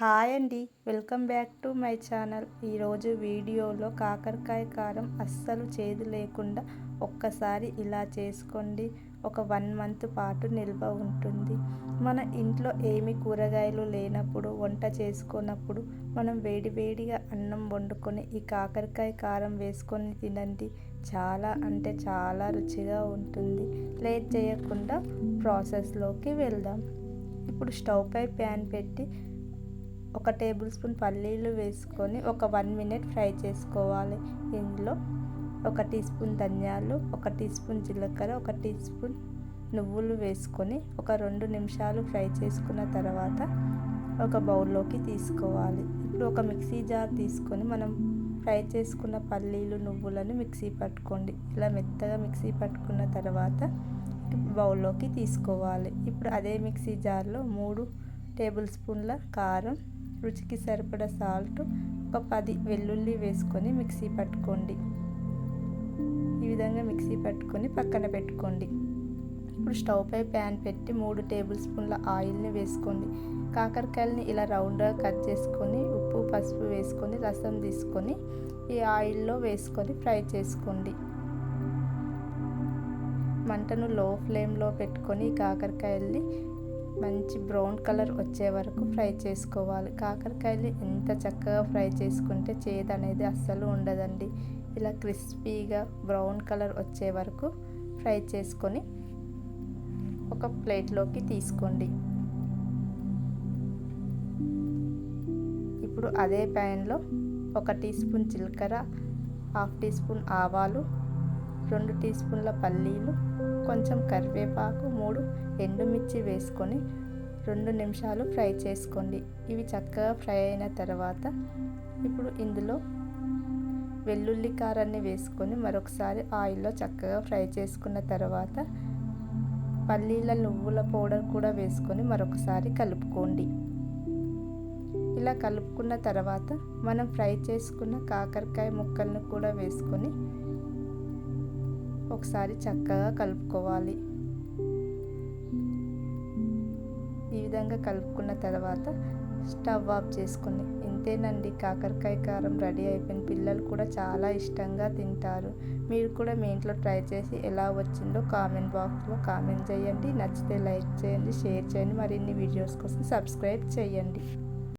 Hi అండి. Welcome back to my channel. ఈరోజు వీడియోలో కాకరకాయ కారం అస్సలు చేదు లేకుండా ఒక్కసారి ఇలా చేసుకోండి. ఒక వన్ మంత్ పాటు నిల్వ ఉంటుంది. మన ఇంట్లో ఏమి కూరగాయలు లేనప్పుడు వంట చేసుకున్నప్పుడు మనం వేడివేడిగా అన్నం వండుకొని ఈ కాకరకాయ కారం వేసుకొని తినండి. చాలా అంటే చాలా రుచిగా ఉంటుంది. లేట్ చేయకుండా ప్రాసెస్లోకి వెళ్దాం. ఇప్పుడు స్టవ్ పై ప్యాన్ పెట్టి ఒక టేబుల్ స్పూన్ పల్లీలు వేసుకొని ఒక వన్ మినిట్ ఫ్రై చేసుకోవాలి. ఇందులో ఒక టీ స్పూన్ ధనియాలు ఒక టీ స్పూన్ జీలకర్ర ఒక టీ స్పూన్ నువ్వులు వేసుకొని ఒక రెండు నిమిషాలు ఫ్రై చేసుకున్న తర్వాత ఒక బౌల్లోకి తీసుకోవాలి. ఇప్పుడు ఒక మిక్సీ జార్ తీసుకొని మనం ఫ్రై చేసుకున్న పల్లీలు నువ్వులను మిక్సీ పట్టుకోండి. ఇలా మెత్తగా మిక్సీ పట్టుకున్న తర్వాత బౌల్లోకి తీసుకోవాలి. ఇప్పుడు అదే మిక్సీ జార్లో మూడు టేబుల్ స్పూన్ల కారం రుచికి సరిపడ సాల్ట్ ఒక పది వెల్లుల్లి వేసుకొని మిక్సీ పట్టుకోండి. ఈ విధంగా మిక్సీ పట్టుకొని పక్కన పెట్టుకోండి. ఇప్పుడు స్టవ్ పై ప్యాన్ పెట్టి మూడు టేబుల్ స్పూన్ల ఆయిల్ని వేసుకోండి. కాకరకాయలని ఇలా రౌండ్గా కట్ చేసుకొని ఉప్పు పసుపు వేసుకొని రసం తీసుకొని ఈ ఆయిల్లో వేసుకొని ఫ్రై చేసుకోండి. మంటను లో ఫ్లేమ్లో పెట్టుకొని కాకరకాయల్ని మంచి బ్రౌన్ కలర్ వచ్చే వరకు ఫ్రై చేసుకోవాలి. కాకరకాయలు ఎంత చక్కగా ఫ్రై చేసుకుంటే చేదు అనేది అస్సలు ఉండదండి. ఇలా క్రిస్పీగా బ్రౌన్ కలర్ వచ్చే వరకు ఫ్రై చేసుకొని ఒక ప్లేట్లోకి తీసుకోండి. ఇప్పుడు అదే ప్యాన్లో ఒక టీ స్పూన్ జీలకర్ర హాఫ్ టీ స్పూన్ ఆవాలు రెండు టీ స్పూన్ల పల్లీలు కొంచెం కరివేపాకు మూడు ఎండుమిర్చి వేసుకొని రెండు నిమిషాలు ఫ్రై చేసుకోండి. ఇవి చక్కగా ఫ్రై అయిన తర్వాత ఇప్పుడు ఇందులో వెల్లుల్లి కారాన్ని వేసుకొని మరొకసారి ఆయిల్లో చక్కగా ఫ్రై చేసుకున్న తర్వాత పల్లీల నువ్వుల పౌడర్ కూడా వేసుకొని మరొకసారి కలుపుకోండి. ఇలా కలుపుకున్న తర్వాత మనం ఫ్రై చేసుకున్న కాకరకాయ ముక్కలను కూడా వేసుకొని ఒకసారి చక్కగా కలుపుకోవాలి. ఈ విధంగా కలుపుకున్న తర్వాత స్టవ్ ఆఫ్ చేసుకుని ఇంతేనండి కాకరకాయ కారం రెడీ అయిపోయిన పిల్లలు కూడా చాలా ఇష్టంగా తింటారు. మీరు కూడా మీ ఇంట్లో ట్రై చేసి ఎలా వచ్చిందో కామెంట్ బాక్స్లో కామెంట్ చేయండి. నచ్చితే లైక్ చేయండి షేర్ చేయండి. మరిన్ని వీడియోస్ కోసం సబ్స్క్రైబ్ చేయండి.